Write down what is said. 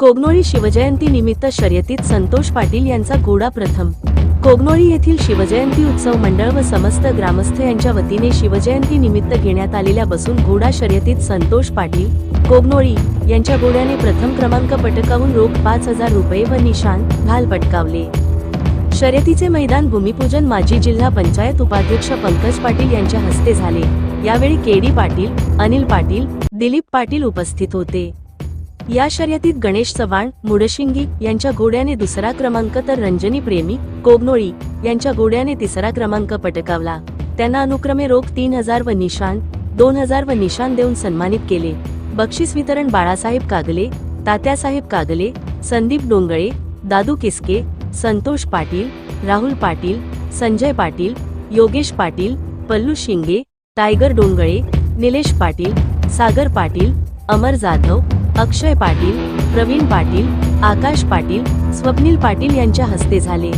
कोगनोळी शिवजयंती निमित्त शर्यतीत संतोष पाटील यांचा घोडा प्रथम. कोगनोळी येथील शिवजयंती उत्सव मंडळ व समस्त ग्रामस्थ यांच्या वतीने शिवजयंती निमित्त घेण्यात आलेल्या बसून घोडा शर्यतीत संतोष पाटील कोगनोळी यांच्या घोड्याने प्रथम क्रमांक पटकावून रोख पाच हजार रुपये व निशान घाल पटकावले. शर्यतीचे मैदान भूमिपूजन माजी जिल्हा पंचायत उपाध्यक्ष पंकज पाटील यांच्या हस्ते झाले. यावेळी केडी पाटील अनिल पाटील दिलीप पाटील उपस्थित होते. या शर्यतीत गणेश चव्हाण मुडशिंगी यांच्या घोड्याने दुसरा क्रमांक तर रंजनी प्रेमी कोबनोळी यांच्या घोड्याने तिसरा क्रमांक पटकावला. त्यांना अनुक्रमे रोख तीन हजार व निशान दोन हजार व निशान देऊन सन्मानित केले. बक्षीस वितरण बाळासाहेब कागले तात्यासाहेब कागले संदीप डोंगळे दादू किसके संतोष पाटील राहुल पाटील संजय पाटील योगेश पाटील पल्लू शिंगे टायगर डोंगळे निलेश पाटील सागर पाटील अमर जाधव अक्षय पाटील प्रवीण पाटील आकाश पाटील स्वप्नील पाटील यांच्या हस्ते झाले.